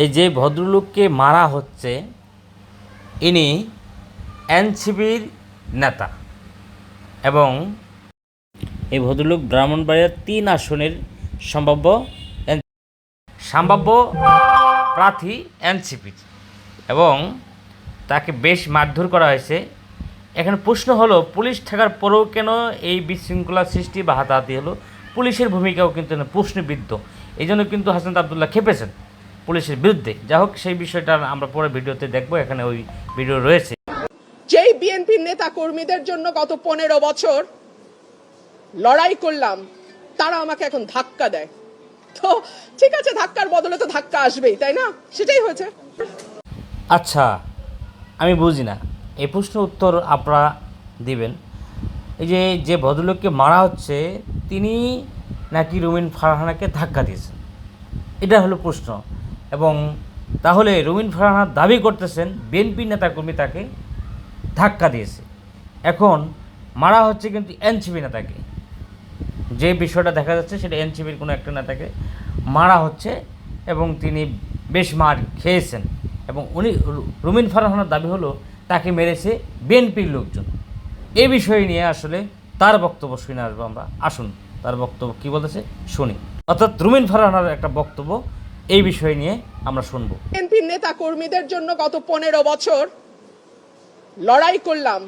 এই যে ভদ্রলোককে মারা হচ্ছে, ইনি এনসিবির নেতা এবং এই ভদ্রলোক ব্রাহ্মণবাড়িয়ার তিন আসনের সম্ভাব্য সম্ভাব্য প্রার্থী এনসিপির এবং তাকে বেশ মারধর করা হয়েছে। এখানে প্রশ্ন হলো, পুলিশ থাকার পরেও কেন এই বিশৃঙ্খলা সৃষ্টি বা হাতাহাতি হলো? পুলিশের ভূমিকাও কিন্তু প্রশ্নবিদ্ধ। এই জন্য কিন্তু হাসান আবদুল্লাহ খেপেছেন পুলিশের বিরুদ্ধে। যা হোক সেই বিষয়টা আমরা পরে ভিডিওতে দেখব এখানে ওই ভিডিও রয়েছে। যেই বিএনপির নেতা কর্মীদের জন্য গত পনেরো বছর লড়াই করলাম তারা আমাকে এখন ধাক্কা দেয়। তো ঠিক আছে ধাক্কার বদলে তো ধাক্কা আসবেই তাই না? সেটাই হয়েছে। আচ্ছা আমি বুঝি না। এই প্রশ্ন উত্তর আপনারা দিবেন। এই যে যে ভদ্রলোককে মারা হচ্ছে তিনি নাকি রুমিন ফারহানাকে ধাক্কা দিয়েছেন? এটা হলো প্রশ্ন। এবং তাহলে রুমিন ফারহানা দাবি করতেছেন বিএনপি নেতাকর্মী তাকে ধাক্কা দিয়েছে। এখন মারা হচ্ছে কিন্তু এনসিপি নেতাকে। যে বিষয়টা দেখা যাচ্ছে সেটা এনসিপির কোনো একটা নেতাকে মারা হচ্ছে এবং তিনি বেশ মার খেয়েছেন এবং উনি রুমিন ফারহানার দাবি হলো তাকে মেরেছে বিএনপির লোকজন। এই বিষয় নিয়ে আসলে তার বক্তব্য শুনে আসব আমরা। আসুন, তার বক্তব্য কী বলতেছে? শুনি। অর্থাৎ রুমিন ফারহানার একটা বক্তব্য এই বিষয় নিয়ে আমরা শুনব। বিএনপির নেতা কর্মীদের জন্য গত পনেরো বছর লড়াই করলাম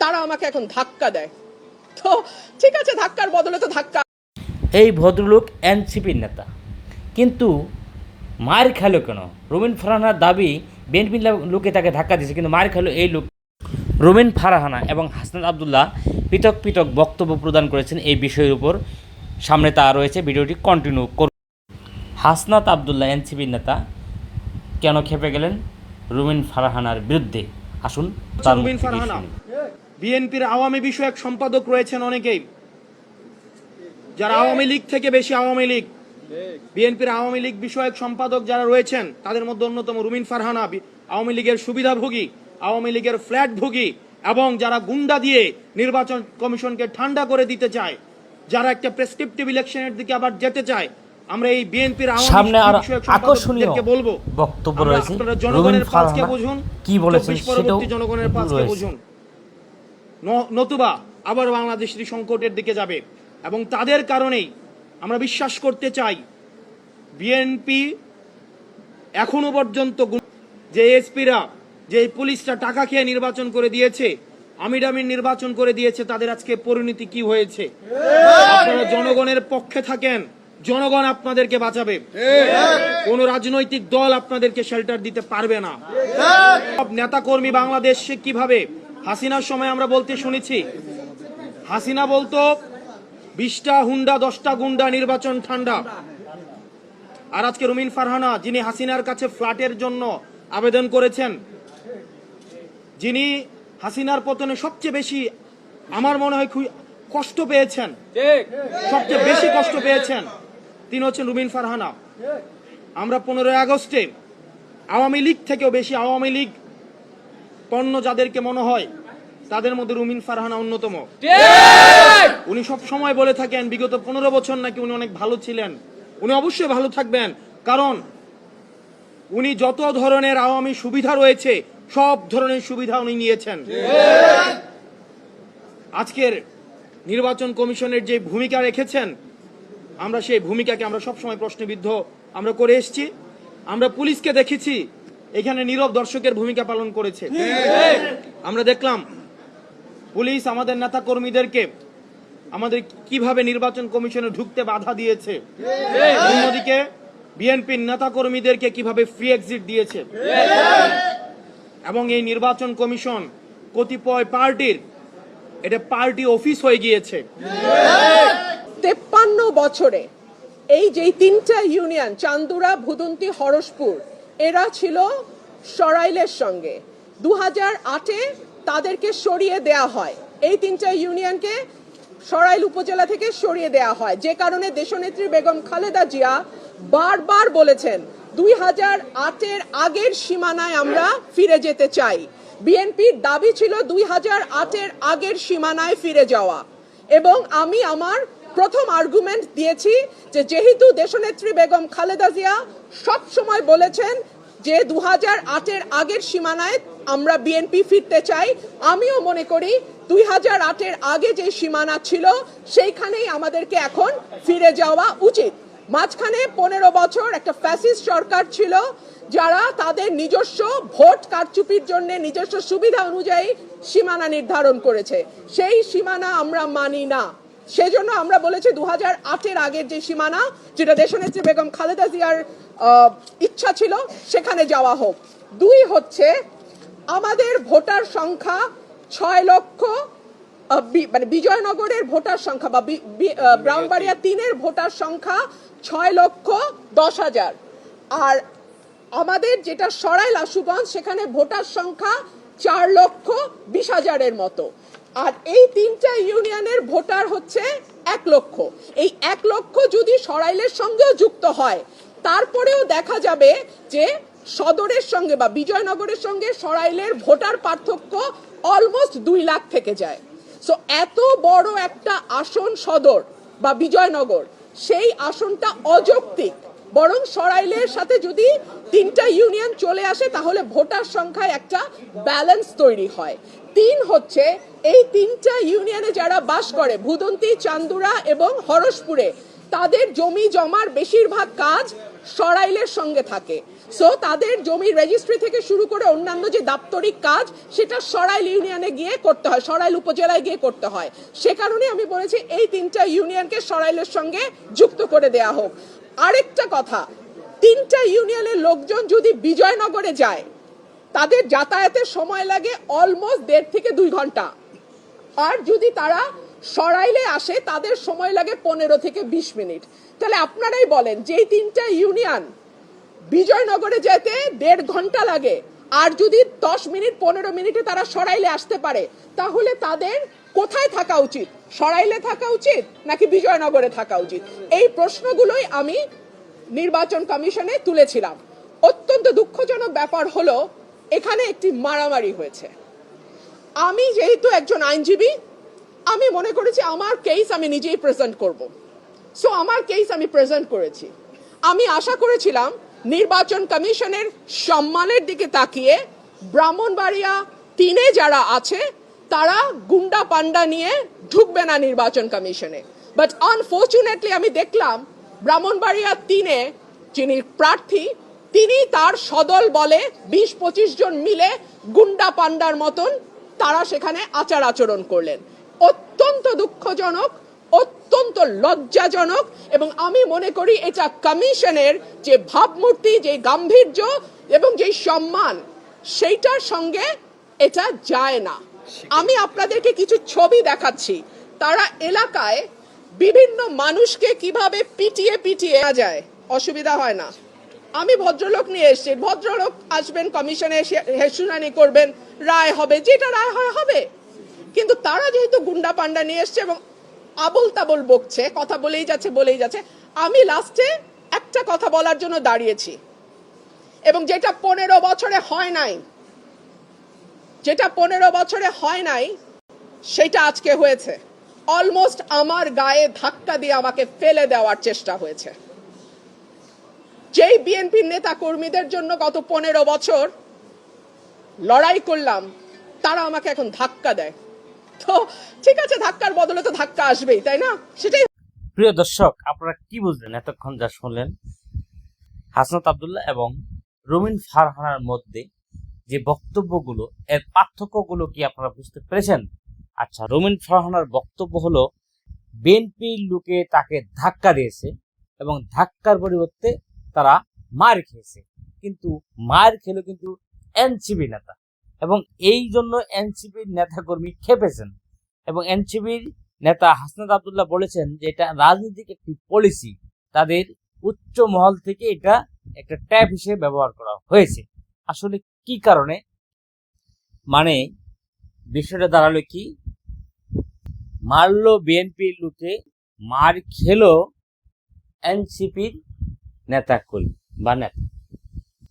তারা আমাকে এখন ধাক্কা দেয়। তো ঠিক আছে ধাক্কার বদলে তো ধাক্কা। এই ভদ্রলোক এনসিপির নেতা। কিন্তু মার খেলো কেন? রুমিন ফারহানার দাবি বিএনপির লোকে তাকে ধাক্কা দিয়েছে কিন্তু মার খেলো এই লোক। রুমিন ফারহানা এবং হাসনাত আবদুল্লাহ পৃথক পৃথক বক্তব্য প্রদান করেছেন এই বিষয়ের উপর। সামনে তা রয়েছে ভিডিওটি কন্টিনিউ করুন। হাসনাত আবদুল্লাহ এনসিপির নেতা কেন খেপে গেলেন? রুমিন ফারহানার বিরুদ্ধে। আসুন রুবিন ফারহানা। বিএনপির আওয়ামী বিষয়ক সম্পাদক রয়েছেন অনেকেই। যারা আওয়ামী লীগ থেকে বেশি আওয়ামী লীগ। বিএনপির আওয়ামী লীগ বিষয়ক সম্পাদক যারা রয়েছেন তাদের মধ্যে অন্যতম রুমিন ফারহানা। আওয়ামী লীগের সুবিধাভোগী আওয়ামী লীগের ফ্ল্যাট ভোগী এবং যারা গুন্ডা দিয়ে নির্বাচন কমিশনকে ঠান্ডা করে দিতে চায় যারা একটা প্রেসক্রিপটিভ ইলেকশনের দিকে আবার যেতে চায় আমরা এই বিএনপির সামনে আর আকর্ষণীয় বলব। বক্তব্য রয়েছে। জনগণের পাঁচকে বুঝুন। কি বলেছেন সেটাও জনগণের পাঁচকে বুঝুন। নতুবা আবার বাংলাদেশটি সংকটের দিকে যাবে এবং তাদের কারণেই আমরা বিশ্বাস করতে চাই বিএনপি এখনও পর্যন্ত যে এসপিরা যে পুলিশটা টাকা খেয়ে নির্বাচন করে দিয়েছে আমিরামির নির্বাচন করে দিয়েছে তাদের আজকে পরিণতি কি হয়েছে? আপনারা জনগণের পক্ষে থাকেন। জনগণ আপনাদেরকে বাঁচাবে। কোন রাজনৈতিক দল আপনাদেরকে শেল্টার দিতে পারবে না। সব নেতাকর্মী বাংলাদেশে কীভাবে? হাসিনার সময় আমরা বলতে শুনেছি হাসিনা বলতো বিশটা হুন্ডা দশটা গুন্ডা নির্বাচন ঠান্ডা। আর আজকে রুমিন ফারহানা যিনি হাসিনার কাছে ফ্ল্যাটের জন্য আবেদন করেছেন যিনি হাসিনার পতনে সবচেয়ে বেশি আমার মনে হয় কষ্ট পেয়েছেন। সবচেয়ে বেশি কষ্ট পেয়েছেন। তিনি হচ্ছেন রুমিন ফারহানা। আমরা পনেরোই আগস্টে আওয়ামী লীগ থেকেও বেশি আওয়ামী লীগ পণ্য যাদেরকে মনে হয়, তাদের মধ্যে রুমিন ফারহানা অন্যতম। উনি সব সময় বলে থাকেন, বিগত পনেরো বছর নাকি উনি অনেক ভালো ছিলেন। উনি অবশ্যই ভালো থাকবেন, কারণ উনি যত ধরনের আওয়ামী সুবিধা রয়েছে, সব ধরনের সুবিধা উনি নিয়েছেন। আজকের নির্বাচন কমিশনের যে ভূমিকা রেখেছেন আমরা সেই ভূমিকাকে আমরা সবসময় প্রশ্নবিদ্ধ আমরা করে এসেছি। আমরা পুলিশকে দেখেছি এখানে নীরব দর্শকের ভূমিকা পালন করেছে। আমরা দেখলাম পুলিশ আমাদের নেতা কর্মীদেরকে আমাদের কীভাবে নির্বাচন কমিশনে ঢুকতে বাধা দিয়েছে। অন্যদিকে বিএনপির নেতা কর্মীদেরকে কীভাবে ফ্রি এক্সিট দিয়েছে। এবং এই নির্বাচন কমিশন কতিপয় পার্টির এটা পার্টি অফিস হয়ে গিয়েছে। তেপ্পান্ন বছরে এই যে তিনটা ইউনিয়ন, চান্দুরা, ভুদন্তি, হরসপুর, এরা ছিল সরাইলের সঙ্গে। দু হাজার আটে তাদেরকে সরিয়ে দেয়া হয়। এই তিনটা ইউনিয়নকে সরাইল উপজেলা থেকে সরিয়ে দেয়া হয়। যে কারণে দেশনেত্রী বেগম খালেদা জিয়া বারবার বলেছেন দুই হাজার আটের আগের সীমানায় আমরা ফিরে যেতে চাই। বিএনপির দাবি ছিল দুই হাজার আটের আগের সীমানায় ফিরে যাওয়া। এবং আমি আমার প্রথম আর্গুমেন্ট দিয়েছি যে যেহেতু দেশনেত্রী বেগম খালেদা জিয়া সব সময় বলেছেন যে দু হাজার আটের আগের সীমানায় আমরা বিএনপি ফিরতে চাই, আমিও মনে করি দুই হাজার আটের আগে যে সীমানা ছিল সেইখানেই আমাদেরকে এখন ফিরে যাওয়া উচিত। মাঝখানে পনেরো বছর একটা ফ্যাসিস্ট সরকার ছিল যারা তাদের নিজস্ব ভোট কারচুপির জন্য নিজস্ব সুবিধা অনুযায়ী সীমানা নির্ধারণ করেছে। সেই সীমানা আমরা মানি না। সেজন্য আমরা বলেছি দু হাজার আটের আগের যে সীমানা যেটা দেশনেত্রী বেগম খালেদা জিয়ার ইচ্ছা ছিল সেখানে যাওয়া হোক। দুই হচ্ছে আমাদের ভোটার সংখ্যা ছয় লক্ষ মানে বিজয়নগরের ভোটার সংখ্যা বি- ব্রাউনবাড়িয়া তিনের ভোটার সংখ্যা ছয় লক্ষ দশ হাজার। আর আমাদের যেটা সরাইল আশুগঞ্জ সেখানে ভোটার সংখ্যা চার লক্ষ বিশ হাজারের মতো। আর এই তিনটা ইউনিয়নের ভোটার হচ্ছে এক লক্ষ। এই এক লক্ষ যদি সরাইলের সঙ্গেও যুক্ত হয়, তারপরেও দেখা যাবে যে সদরের সঙ্গে বা বিজয়নগরের সঙ্গে সরাইলের ভোটার পার্থক্য অলমোস্ট দুই লাখ থেকে যায়। সো এত বড় একটা আসন সদর বা বিজয়নগর, সেই আসনটা অযৌক্তিক। বরং সরাইলের সাথে যদি তিনটা ইউনিয়ন চলে আসে, তাহলে ভোটার সংখ্যায় একটা ব্যালেন্স তৈরি হয়। তিন হচ্ছে, এই তিনটা ইউনিয়নে যারা বাস করে, ভুদন্তি, চান্দুরা এবং হরসপুরে, তাদের জমি জমার বেশিরভাগ কাজ সরাইলের সঙ্গে থাকে। সো তাদের জমির রেজিস্ট্রি থেকে শুরু করে অন্যান্য যে দাপ্তরিক কাজ, সেটা সরাইল ইউনিয়নে গিয়ে করতে হয়, সরাইল উপজেলায় গিয়ে করতে হয়। সে কারণে আমি বলেছি, এই তিনটা ইউনিয়নকে সরাইলের সঙ্গে যুক্ত করে দেয়া হোক। আরেকটা কথা, তিনটা ইউনিয়নের লোকজন যদি বিজয়নগরে যায়, তাদের যাতায়াতের সময় লাগে অলমোস্ট দেড় থেকে দুই ঘণ্টা। আর যদি তারা সরাইলে আসে, তাদের সময় লাগে পনেরো থেকে বিশ মিনিট। তাহলে আপনারাই বলেন যে তিনটা ইউনিয়ন বিজয়নগরে যেতে দেড় ঘণ্টা লাগে, আর যদি দশ মিনিট, পনেরো মিনিটে তারা সরাইলে আসতে পারে, তাহলে তাদের কোথায় থাকা উচিত? সরাইলে থাকা উচিত নাকি বিজয়নগরে থাকা উচিত? এই প্রশ্নগুলোই আমি নির্বাচন কমিশনে তুলেছিলাম। অত্যন্ত দুঃখজনক ব্যাপার হলো, এখানে একটি মারামারি হয়েছে। আমি যেহেতু একজন আইনজীবী, আমি মনে করেছি আমার কেস আমি নিজেই প্রেজেন্ট করব। সো আমার কেস আমি প্রেজেন্ট করেছি। আমি আশা করেছিলাম নির্বাচন কমিশনের সম্মানের দিকে তাকিয়ে ব্রাহ্মণবাড়িয়া তিনে যারা আছে তারা গুন্ডা পান্ডা নিয়ে ঢুকবে না নির্বাচন কমিশনে। বাট আনফর্চুনেটলি আমি দেখলাম ব্রাহ্মণবাড়িয়া তিনে যিনি প্রার্থী, তিনি তার সদল বলে বিশ পঁচিশ জন মিলে গুন্ডা পান্ডার মতন তারা সেখানে আচার আচরণ করলেন। অত্যন্ত দুঃখজনক, অত্যন্ত লজ্জাজনক এবং আমি মনে করি এটা কমিশনের যে ভাবমূর্তি, যে গাম্ভীর্য এবং যে সম্মান, সেইটার সঙ্গে এটা যায় না। আমি আপনাদেরকে কিছু ছবি দেখাচ্ছি। তারা এলাকায় বিভিন্ন মানুষকে কীভাবে পিটিয়ে পিটিয়ে যায়, অসুবিধা হয় না। আমি ভদ্রলোক নিয়ে এসেছি। ভদ্রলোক আসবেন, কমিশনে এসে শুনানি করবেন, রায় হবে, যেটা রায় হয়, হবে। কিন্তু তারা যেহেতু গুন্ডা পান্ডা নিয়ে এসছে এবং আবল তাবল বকছে, কথা বলেই যাচ্ছে বলেই যাচ্ছে, আমি লাস্টে একটা কথা বলার জন্য দাঁড়িয়েছি। এবং যেটা পনেরো বছরে হয় নাই যেটা পনেরো বছরে হয় নাই, সেটা আজকে হয়েছে। অলমোস্ট আমার গায়ে ধাক্কা দিয়ে আমাকে ফেলে দেওয়ার চেষ্টা হয়েছে। যেই বিএনপির নেতা কর্মীদের জন্য গত পনেরো বছর লড়াই করলাম, তারা আমাকে এখন ধাক্কা দেয়। তো ঠিক আছে, ধাক্কার বদলে তো ধাক্কা আসবেই, তাই না? সেটাই প্রিয় দর্শক, আপনারা কি বুঝলেন এতক্ষণ যা শুনলেন? হাসনাত আবদুল্লাহ এবং রুমিন ফারহানার মধ্যে যে বক্তব্যগুলো, এর পার্থক্যগুলো কি আপনারা বুঝতে পেরেছেন? আচ্ছা রুমিন ফারহানার বক্তব্য হলো বিএনপির লোকে তাকে ধাক্কা দিয়েছে এবং ধাক্কার পরিবর্তে তারা মার খেয়েছে। কিন্তু মার খেলো কিন্তু এনসিবি নেতা এবং এই জন্য এনসিপির নেতাকর্মী খেপেছেন এবং এনসিপির নেতা হাসনাত আবদুল্লাহ বলেছেন যে এটা রাজনৈতিক একটি পলিসি তাদের উচ্চ মহল থেকে এটা একটা ট্যাব হিসেবে ব্যবহার করা হয়েছে। আসলে কি কারণে? মানে বিষয়টা দাঁড়াল কি? মারলো বিএনপির লোকে মার খেলো এনসিপির নেতা কর্মী বা নেতা।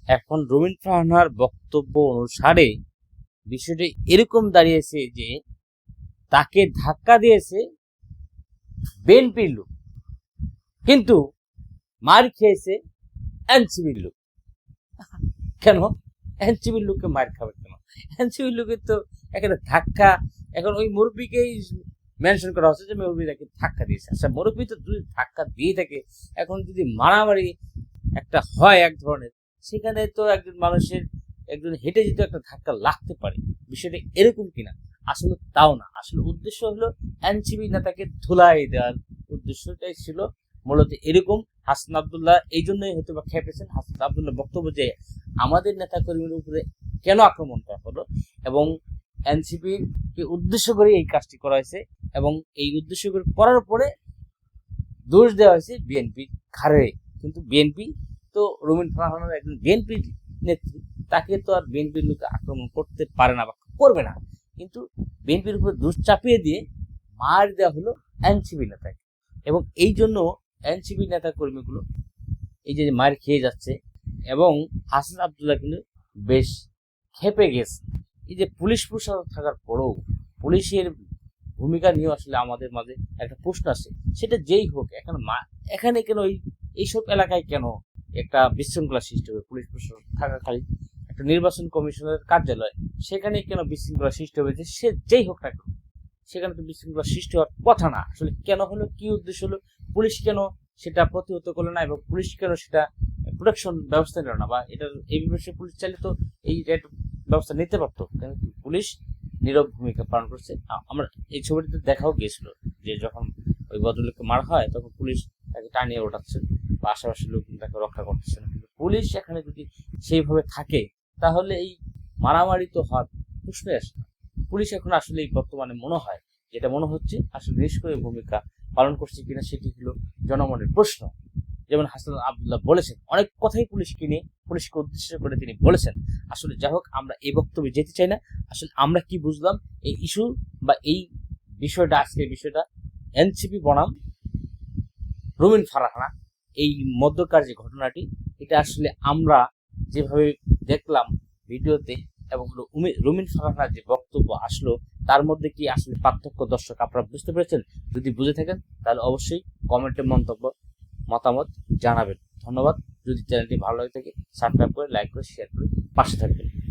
এখন রবীন ফাহানার বক্তব্য অনুসারে বিষয়টি এরকম দাঁড়িয়েছে যে তাকে ধাক্কা দিয়েছে বিএনপির লোক, কিন্তু মার খেয়েছে এনসিবির লোক। কেন? এনসিবির লোককে মার খাবে কেন? এনসিবির লোকের তো এখানে ধাক্কা, এখন ওই মুরব্বীকেই মেনশন করা হচ্ছে যে মুরব্বী তাকে ধাক্কা দিয়েছে। আচ্ছা মুরব্বী তো যদি ধাক্কা দিয়ে থাকে, এখন যদি মারামারি একটা হয় এক ধরনের, সেখানে তো একজন মানুষের, একজন হেঁটে যেতে একটা ধাক্কা লাগতে পারে। বিষয়টা এরকম কিনা? আসলে তাও না। আসলে উদ্দেশ্য হলো এনসিবি নেতাকে ধুলাই দেওয়ার। উদ্দেশ্যটাই ছিল মূলত এরকম হাসান আবদুল্লাহ এই জন্যই হয়তো বা খেপেছেন হাসান আবদুল্লাহ বক্তব্য যে আমাদের নেতা কর্মীর উপরে কেন আক্রমণ করা হলো এবং এনসিপির কে উদ্দেশ্য করে এই কাজটি করা হয়েছে এবং এই উদ্দেশ্য করে করার পরে দোষ দেওয়া হয়েছে বিএনপি ঘাড়ে। কিন্তু বিএনপি তো রুমিন ফারহানের একজন বিএনপির নেত্রী, তাকে তো আর বিএনপির লোক আক্রমণ করতে পারে না বা করবে না। কিন্তু বিএনপির উপর দোষ চাপিয়ে দিয়ে মার দেওয়া হলো এনসিপি নেতাকে। এবং এই জন্য এনসিপি নেতা কর্মীগুলো এই যে মার খেয়ে যাচ্ছে এবং হাসান আবদুল্লাহ কিন্তু বেশ খেপে গেছে। এই যে পুলিশ প্রশাসন থাকার পরেও পুলিশের ভূমিকা নিয়ে আসলে আমাদের মাঝে একটা প্রশ্ন আছে সেটা যেই হোক, এখন এখানে কেন এই, এইসব এলাকায় কেন একটা বিশৃঙ্খলা সৃষ্টি হবে? পুলিশ প্রশাসন থাকাকালীন একটা নির্বাচন কমিশনের কার্যালয়, সেখানে কেন বিশৃঙ্খলা সৃষ্টি হয়েছে? সে যেই হোক না কেন সেখানে তো বিশৃঙ্খলা সৃষ্টি হওয়ার কথা না। আসলে কেন হলো? কি উদ্দেশ্য হলো? পুলিশ কেন সেটা প্রতিহত করল না? এবং পুলিশ কেন সেটা প্রোটেকশন ব্যবস্থা নিল না? বা এটা এই বিষয়ে পুলিশ চাইলে তো এই ব্যবস্থা নিতে পারতো। কিন্তু পুলিশ নীরব ভূমিকা পালন করছে? আমরা এই ছবিটিতে দেখাও গিয়েছিল যে যখন ওই ভদ্রলোককে মারা হয়, তখন পুলিশ তাকে টানিয়ে ওঠাচ্ছে বা আশেপাশের লোক তাকে রক্ষা করতেছে না। কিন্তু পুলিশ এখানে যদি সেইভাবে থাকে, তাহলে এই মারামারি তো হওয়ার প্রশ্নই আসে না। পুলিশ এখন আসলে এই বর্তমানে মনে হয় যেটা মনে হচ্ছে আসলে নিষ্ক্রিয় ভূমিকা পালন করছে কিনা সেটি হলো জনমনের প্রশ্ন। যেমন হাসান আবদুল্লাহ বলেছেন, অনেক কথাই পুলিশকে নিয়ে, পুলিশকে উদ্দেশ্য করে তিনি বলেছেন, আসলে যাই হোক আমরা এই বক্তব্যে যেতে চাই না, আসলে আমরা কি বুঝলাম, এই ইস্যু বা এই বিষয়টা, আজকের বিষয়টা, এনসিপি বনাম, রুমিন ফারাহানা, এই মধ্যকার যে ঘটনাটি, এটা আসলে আমরা যেভাবে দেখলাম ভিডিওতে এবং রুমি- রুমিন ফারাহানার যে বক্তব্য আসলো, তার মধ্যে কি আসলে পার্থক্য দর্শক আপনারা বুঝতে পেরেছেন? যদি বুঝে থাকেন, তাহলে অবশ্যই কমেন্টে মন্তব্য, মতামত জানাবেন। ধন্যবাদ। যদি চ্যানেলটি ভালো লাগে থাকে সাবস্ক্রাইব করে লাইক করে শেয়ার করে পাশে থাকবেন।